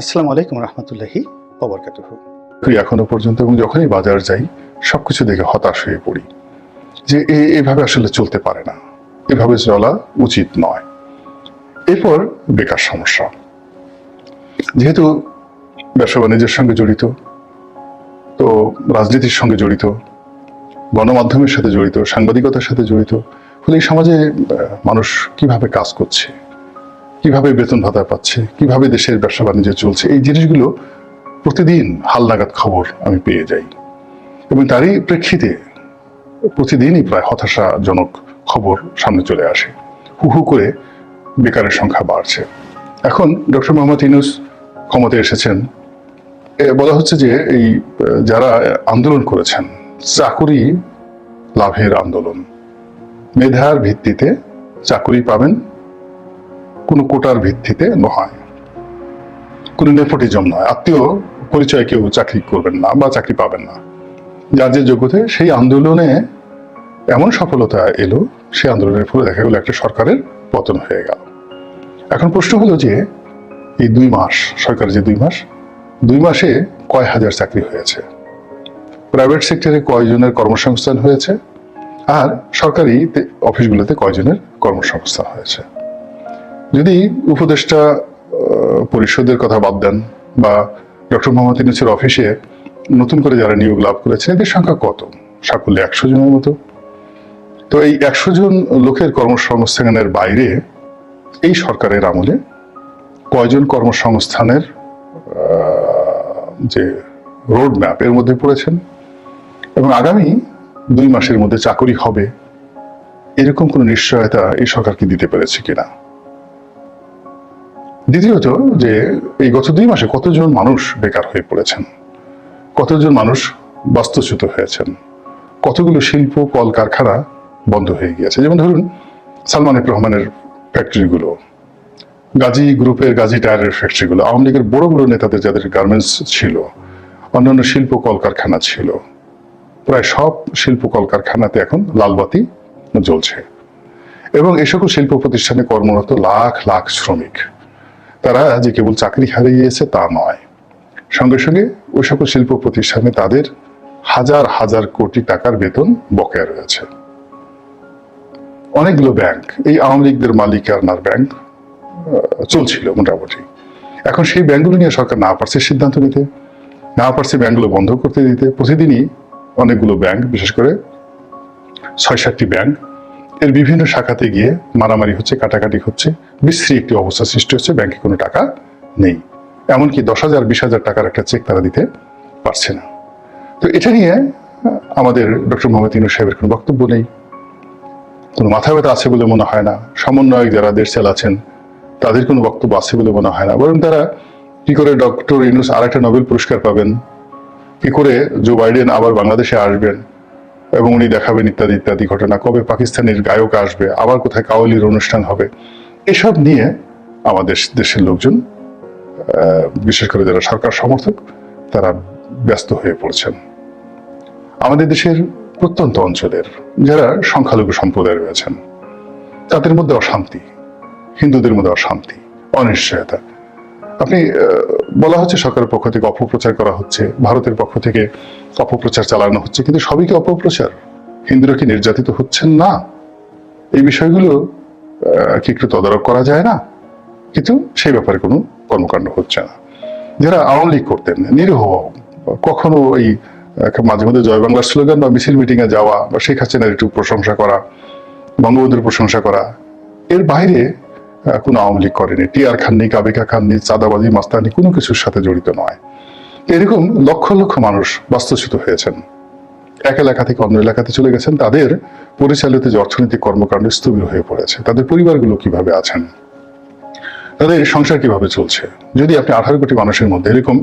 আসসালামু আলাইকুম রহমতুল্লাহি করি এখনও পর্যন্ত এবং যখনই বাজার যাই, সবকিছু দেখে হতাশ হয়ে পড়ি যে এভাবে আসলে চলতে পারে না। এভাবে চলা উচিত নয়। এরপর বেকার সমস্যা। যেহেতু ব্যবসা বাণিজ্যের সঙ্গে জড়িত, তো রাজনীতির সঙ্গে জড়িত, গণমাধ্যমের সাথে জড়িত, সাংবাদিকতার সাথে জড়িত, ফলে এই সমাজে মানুষ কীভাবে কাজ করছে? কীভাবে বেতন ভাতা পাচ্ছে, কীভাবে দেশের ব্যবসা বাণিজ্য চলছে, এই জিনিসগুলো প্রতিদিন হালনাগাদ খবর আমি পেয়ে যাই। এবং তারই প্রেক্ষিতে প্রতিদিনই প্রায় হতাশাজনক খবর সামনে চলে আসে। হু হু করে বেকারের সংখ্যা বাড়ছে। এখন ডক্টর মোহাম্মদ ইনুস ক্ষমতায় এসেছেন। বলা হচ্ছে যে এই, যারা আন্দোলন করেছেন, চাকুরি লাভের আন্দোলন। মেধার ভিত্তিতে চাকুরি পাবেন কোনো কোটার ভিত্তিতে নয়। কোনো নেপোটিজম নয়। আত্মীয় পরিচয় কেউ চাকরি করবেন না বা চাকরি পাবেন না। যার যে যোগ্যতা, সেই আন্দোলনে এমন সফলতা এলো, সেই আন্দোলনের ফলে দেখা গেল একটা সরকারের পতন হয়ে গেল। এখন প্রশ্ন হলো যে, এই দুই মাস, সরকারের যে দুই মাস, দুই মাসে কয় হাজার চাকরি হয়েছে? প্রাইভেট সেক্টরে কয়জনের কর্মসংস্থান হয়েছে? আর সরকারি অফিসগুলোতে কয়জনের কর্মসংস্থান হয়েছে? যদি উপদেষ্টা পরিষদের কথা বাদ দেন বা ডক্টর মোহাম্মদ ইউনুসের অফিসে নতুন করে যারা নিয়োগ লাভ করেছে, এদের সংখ্যা কত? সাকল্যে একশো জনের মতো। তো এই একশো জন লোকের কর্মসংস্থানের বাইরে এই সরকারের আমলে কয়জন কর্মসংস্থানের যে রোড ম্যাপ এর মধ্যে পড়েছেন এবং আগামী দুই মাসের মধ্যে চাকরি হবে, এরকম কোনো নিশ্চয়তা এই সরকারকে দিতে পেরেছে কিনা? দ্বিতীয়ত যে এই গত দুই মাসে কতজন মানুষ বেকার হয়ে পড়েছেন? কতজন মানুষ বাস্তুচ্যুত হয়েছেন? কতগুলো শিল্প, কলকারখানা বন্ধ হয়ে গিয়েছে? যেমন ধরুন সালমান রহমানের ফ্যাক্টরিগুলো গাজী গ্রুপের গাজী টায়ারের ফ্যাক্টরিগুলো আওয়ামী লীগের বড় বড় নেতাদের যাদের গার্মেন্টস ছিল, অন্যান্য শিল্প কলকারখানা ছিল, প্রায় সব শিল্প কলকারখানাতে এখন লালবাতি জ্বলছে। এবং এই সকল শিল্প প্রতিষ্ঠানে কর্মরত লাখ লাখ শ্রমিক। তারা যে কেবল চাকরি হারিয়েছে তা নয়। সঙ্গে সঙ্গে ওই সকল শিল্প প্রতিষ্ঠানে তাদের হাজার হাজার কোটি টাকার বেতন বকেয়া রয়েছে। অনেকগুলো ব্যাংক, এই আওয়ামী লীগদের মালিকানার ব্যাংক চলছিল মোটামুটি। এখন সেই ব্যাংকগুলো নিয়ে সরকার না পারছে সিদ্ধান্ত নিতে, না পারছে ব্যাংকগুলো বন্ধ করতে দিতে। প্রতিদিনই অনেকগুলো ব্যাংক, বিশেষ করে ছয় সাতটি ব্যাংক এর বিভিন্ন শাখাতে গিয়ে মারামারি হচ্ছে, কাটাকাটি হচ্ছে, বিশ্রী একটি অবস্থা সৃষ্টি হচ্ছে, ব্যাংকে কোনো টাকা নেই। এমনকি দশ হাজার, বিশ হাজার টাকার একটা চেক তারা দিতে পারছে না। তো এটা নিয়ে আমাদের ডক্টর মোহাম্মদ ইনু সাহেবের কোনো বক্তব্য নেই। কোনো মাথা ব্যথা আছে বলে মনে হয় না। সমন্বয়ক যারা দেশ চালাচ্ছেন তাদের কোনো বক্তব্য আছে বলে মনে হয় না। বরং তারা কি করে ডক্টর ইনুস আর একটা নোবেল পুরস্কার পাবেন? কি করে জো বাইডেন আবার বাংলাদেশে আসবেন? এবং উনি দেখাবেন ইত্যাদি ইত্যাদি ঘটনা। কবে পাকিস্তানের গায়ক আসবে? আবার কোথায় কাওয়ালির অনুষ্ঠান হবে? এসব নিয়ে আমাদের দেশের লোকজন বিশেষ করে যারা সরকার সমর্থক, তারা ব্যস্ত হয়ে পড়ছেন। আমাদের দেশের প্রত্যন্ত অঞ্চলের যারা সংখ্যালঘু সম্প্রদায় রয়েছেন, তাদের মধ্যে অশান্তি, হিন্দুদের মধ্যে অশান্তি, অনিশ্চয়তা। আপনি বলা হচ্ছে সরকারের পক্ষ থেকে অপপ্রচার করা হচ্ছে ভারতের পক্ষ থেকে অপপ্রচার চালানো হচ্ছে কিন্তু সবই কি অপপ্রচার? হিন্দুরা কি নির্যাতিত হচ্ছেন? না। এই বিষয়গুলো কি একটু তদারক করা যায় না? কিন্তু সেই ব্যাপারে কোনো কর্মকাণ্ড হচ্ছে না। যারা আওয়ামী লীগ করতেন নিরীহ কখনো আহ, মাঝে মধ্যে জয় বাংলার স্লোগান বা মিছিল মিটিং এ যাওয়া বা শেখ হাসিনার একটু প্রশংসা করা বঙ্গবন্ধুর প্রশংসা করা এর বাইরে কোনো আওয়ামী লীগ করেনি। টিআর খাননি, কাবিকা খাননি, চাঁদাবাজি, মাস্তানি কোনো কিছুর সাথে জড়িত নয়। এরকম লক্ষ লক্ষ মানুষ বাস্তুচ্যুত হয়েছেন। এক এলাকা থেকে অন্য এলাকাতে চলে গেছেন। তাদের পরিচালিত যে অর্থনৈতিক কর্মকাণ্ড স্থবির হয়ে পড়েছে। তাদের পরিবারগুলো কীভাবে আছেন? তাদের সংসার কীভাবে চলছে? যদি আপনি আঠারো কোটি মানুষের মধ্যে এরকম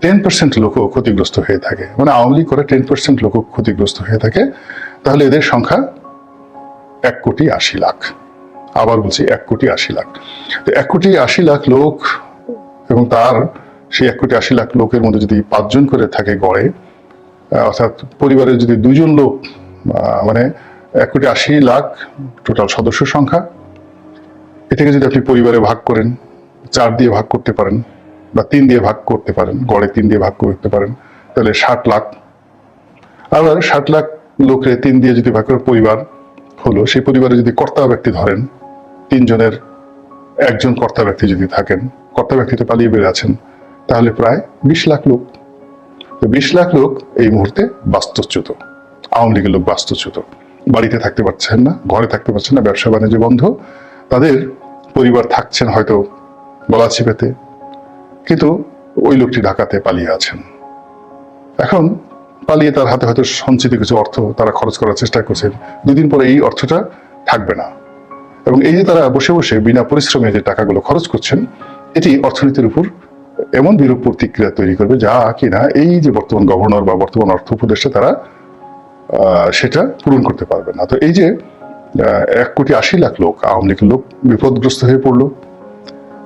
টেন পার্সেন্ট লোকও ক্ষতিগ্রস্ত হয়ে থাকে মানে আওয়ামী লীগ করে টেন পার্সেন্ট লোকও ক্ষতিগ্রস্ত হয়ে থাকে, তাহলে এদের সংখ্যা এক কোটি আশি লাখ। আবার বলছি এক কোটি আশি লাখ। তো এক কোটি আশি লাখ লোক এবং তার সেই এক কোটি আশি লাখ লোকের মধ্যে যদি পাঁচজন করে থাকে গড়ে অর্থাৎ পরিবারের যদি দুজন লোক মানে এক কোটি আশি লাখ টোটাল সদস্য সংখ্যা, এ থেকে যদি আপনি পরিবারে ভাগ করেন, চার দিয়ে ভাগ করতে পারেন বা তিন দিয়ে ভাগ করতে পারেন, গড়ে তিন দিয়ে ভাগ করতে পারেন, তাহলে ষাট লাখ। আবার ষাট লাখ লোকে তিন দিয়ে যদি ভাগ করে পরিবার হলো, সেই পরিবারে যদি কর্তা ব্যক্তি ধরেন তিনজনের একজন কর্তা ব্যক্তি যদি থাকেন, কর্তা ব্যক্তিটা পালিয়ে বেড়ে আছেন, তাহলে প্রায় বিশ লাখ লোক। তো বিশ লাখ লোক এই মুহূর্তে বাস্তুচ্যুত। আওয়ামী লীগের লোক বাস্তুচ্যুত। বাড়িতে থাকতে পারছেন না, ঘরে থাকতে পারছেন না, ব্যবসা বাণিজ্য বন্ধ। তাদের পরিবার থাকছেন হয়তো বলা গলাচিপেতে কিন্তু ওই লোকটি ঢাকাতে পালিয়ে আছেন। এখন পালিয়ে তার হাতে হয়তো সঞ্চিত কিছু অর্থ তারা খরচ করার চেষ্টা করছেন। দুদিন পরে এই অর্থটা থাকবে না। এবং এই যে তারা বসে বসে বিনা পরিশ্রমে যে টাকাগুলো খরচ করছেন, এটি অর্থনীতির উপর এমন বিরূপ প্রতিক্রিয়া তৈরি করবে যা কিনা এই যে বর্তমান গভর্নর বা বর্তমান অর্থ উপদেষ্টা তারা সেটা পূরণ করতে পারবে না। তো এই যে এক কোটি আশি লাখ লোক, আওয়ামী লীগের লোক বিপদগ্রস্ত হয়ে পড়ল,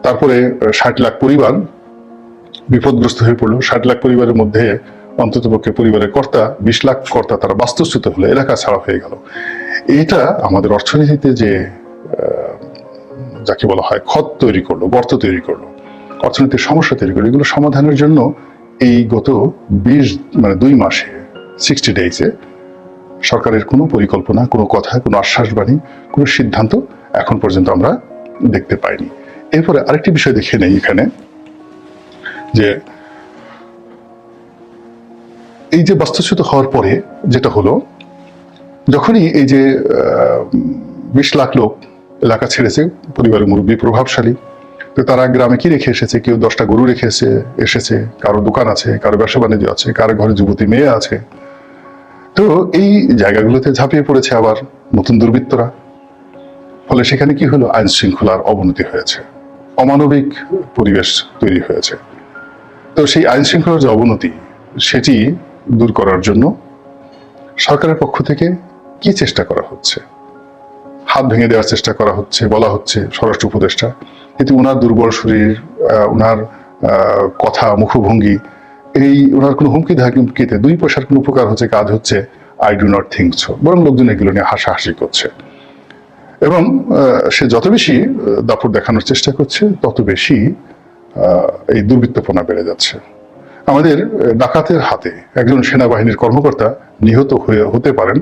তারপরে ষাট লাখ পরিবার বিপদগ্রস্ত হয়ে পড়ল। ষাট লাখ পরিবারের মধ্যে অন্ততপক্ষে পরিবারের কর্তা, বিশ লাখ কর্তা তারা বাস্তুচ্যুত হলো, এলাকা ছাড়া হয়ে গেল। এটা আমাদের অর্থনীতিতে যে যাকে বলা হয় ক্ষত তৈরি করল, গর্ত তৈরি করল অর্থনীতির সমস্যা তৈরি করল, এগুলো সমাধানের জন্য এই গত বিশ মানে দুই মাসে সিক্সটি ডেইজে সরকারের কোনো পরিকল্পনা, কোনো কথা, কোনো আশ্বাসবাণী, কোনো সিদ্ধান্ত এখন পর্যন্ত আমরা দেখতে পাইনি। এরপরে আরেকটি বিষয় দেখে নেই এখানে, যে এই যে বাস্তুচ্যুত হওয়ার পরে যেটা হলো, যখনই এই যে বিশ লাখ লোক এলাকা ছেড়েছে, পরিবারের মুরব্বী প্রভাবশালী। তো তারা গ্রামে কি রেখে এসেছে? কেউ দশটা গরু রেখে এসে, এসেছে, কারও দোকান আছে, কারও ব্যবসা বাণিজ্য আছে, কারও ঘরে যুবতী মেয়ে আছে। তো এই জায়গাগুলোতে ঝাঁপিয়ে পড়েছে আবার নতুন দুর্বৃত্তরা। ফলে সেখানে কি হলো? আইন শৃঙ্খলার অবনতি হয়েছে। অমানবিক পরিবেশ তৈরি হয়েছে। তো সেই আইন শৃঙ্খলার যে অবনতি, সেটি দূর করার জন্য সরকারের পক্ষ থেকে কি চেষ্টা করা হচ্ছে? হাত ভেঙে দেওয়ার চেষ্টা করা হচ্ছে, বলা হচ্ছে স্বরাষ্ট্র উপদেষ্টা। কিন্তু ওনার দুর্বল শরীর ওনার কথা, মুখভঙ্গি, এই ওনার কোনো হুমকি ধামকিতে দুই পয়সার কোনো উপকার হচ্ছে, কাজ হচ্ছে I do not think so বরং লোকজন এগুলো নিয়ে হাসাহাসি করছে। এবং সে যত বেশি দাপট দেখানোর চেষ্টা করছে, তত বেশি এই দুর্বৃত্তপনা বেড়ে যাচ্ছে। আমাদের ডাকাতের হাতে একজন সেনাবাহিনীর কর্মকর্তা নিহত হয়ে হতে পারেন।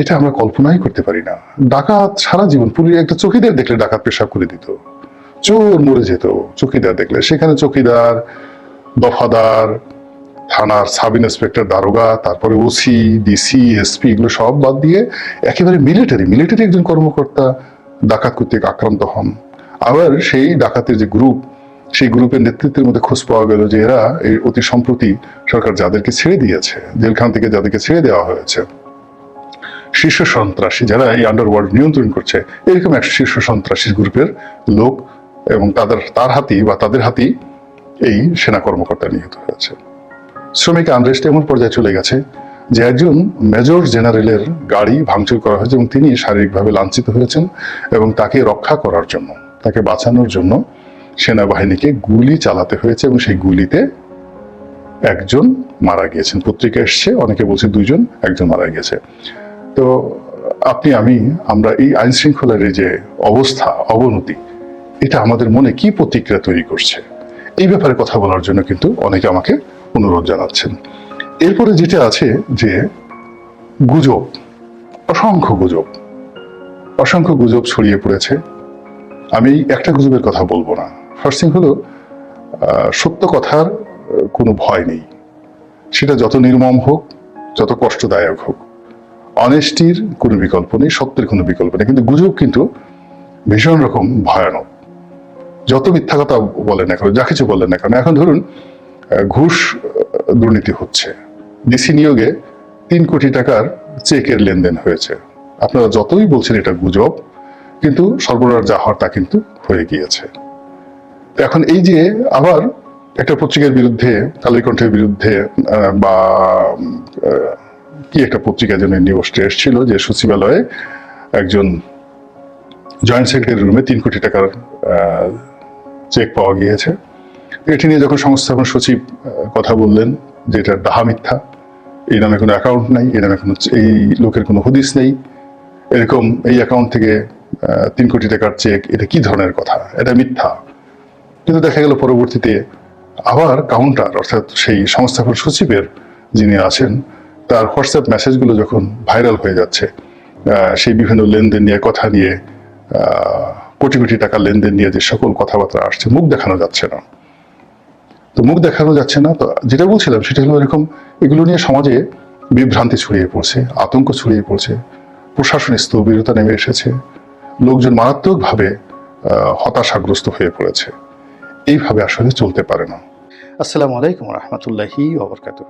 এটা আমরা কল্পনাই করতে পারি না। ডাকাত সারা জীবন পুলিশ একটা চকিদার দেখলে ডাকাত পেশাব করে দিত। চোর মরে যেত চকিদার দেখলে। সেখানে চকিদার, দফাদার, থানার সাব ইন্সপেক্টর, দারোগা, তারপরে ওসি, ডিসি, এসপি এগুলো সব বাদ দিয়ে একেবারে মিলিটারি মিলিটারি একজন কর্মকর্তা ডাকাত কর্তৃক আক্রান্ত হন। আবার সেই ডাকাতের যে গ্রুপ, সেই গ্রুপের নেতৃত্বের মধ্যে খোঁজ পাওয়া গেল যে এরা এই অতি সম্প্রতি সরকার যাদেরকে ছেড়ে দিয়েছে, জেলখান থেকে যাদেরকে ছেড়ে দেওয়া হয়েছে। শীর্ষ সন্ত্রাসী যারা এই আন্ডারওয়ার্ল্ড নিয়ন্ত্রণ করছে, এরকম এক শীর্ষ সন্ত্রাসী গ্রুপের লোক এবং তাদের, তার হাতেই বা তাদের হাতেই এই সেনা কর্মকর্তা নিহত হয়েছে। শ্রমিক আনরেস্ট এমন পর্যায়ে চলে গেছে যে একজন মেজর জেনারেলের গাড়ি ভাঙচুর করা হয়েছে এবং তিনি শারীরিকভাবে লাঞ্ছিত হয়েছেন এবং তাকে রক্ষা করার জন্য, তাকে বাঁচানোর জন্য সেনাবাহিনীকে গুলি চালাতে হয়েছে এবং সেই গুলিতে একজন মারা গিয়েছেন। পত্রিকা এসছে, অনেকে বলছে দুইজন, একজন মারা গিয়েছে। তো আপনি, আমি, আমরা এই আইন শৃঙ্খলার যে অবস্থা, অবনতি, এটা আমাদের মনে কি প্রতিক্রিয়া তৈরি করছে? এই ব্যাপারে কথা বলার জন্য কিন্তু অনেকে আমাকে অনুরোধ জানাচ্ছেন। এরপরে যেটা আছে যে গুজব, অসংখ্য গুজব অসংখ্য গুজব ছড়িয়ে পড়েছে। আমি একটা গুজবের কথা বলব না। ফার্স্ট থিং হলো সত্য কথার কোনো ভয় নেই। সেটা যত নির্মম হোক, যত কষ্টদায়ক হোক। অনেস্টির কোনো বিকল্প নেই, সত্যের কোনো বিকল্প নেই, কিন্তু গুজব কিন্তু ভীষণ রকম ভয়ানক। যত মিথ্যা কথা বলেন না কেন, যা কিছু বলেন না কেন, এখন ধরুন ঘুষ দুর্নীতি হচ্ছে। ডিসি নিয়োগে তিন কোটি টাকার চেকের লেনদেন হয়েছে। আপনারা যতই বলছেন এটা গুজব, কিন্তু সর্বনাশ যা হওয়ার তা কিন্তু হয়ে গিয়েছে। এখন এই যে আবার একটা পত্রিকার বিরুদ্ধে কালীকণ্ঠের বিরুদ্ধে বা কি একটা পত্রিকা যেন নিউজটা এসেছিল, যে সচিবালয়ে একজন জয়েন্ট সেক্রেটারি রুমে তিন কোটি টাকার চেক পাওয়া গিয়েছে। এটি নিয়ে যখন সংস্থাপন সচিব কথা বললেন, যে এটা ডাহা মিথ্যা, এই নামে কোনো অ্যাকাউন্ট নাই, এই নামে কোনো, এই লোকের কোনো হদিস নেই, এরকম এই অ্যাকাউন্ট থেকে তিন কোটি টাকার চেক, এটা কি ধরনের কথা? এটা মিথ্যা। কিন্তু দেখা গেল পরবর্তীতে আবার কাউন্টার অর্থাৎ সেই সংস্থাপন সচিবের যিনি আছেন তার হোয়াটসঅ্যাপ মেসেজগুলো যখন ভাইরাল হয়ে যাচ্ছে সেই বিভিন্ন লেনদেন নিয়ে, কথা নিয়ে কোটি কোটি টাকার লেনদেন নিয়ে যে সকল কথাবার্তা আসছে, মুখ দেখানো যাচ্ছে না। তো মুখ দেখানো যাচ্ছে না, তো যেটা বলছিলাম সেটা হলো এরকম, এগুলো নিয়ে সমাজে বিভ্রান্তি ছড়িয়ে পড়ছে, আতঙ্ক ছড়িয়ে পড়ছে, প্রশাসনের স্থবিরতা নেমে এসেছে, লোকজন মারাত্মকভাবে হতাশাগ্রস্ত হয়ে পড়েছে। এইভাবে আসলে চলতে পারে না। আসসালামু আলাইকুম রহমতুল্লাহি ওবরকাতুহ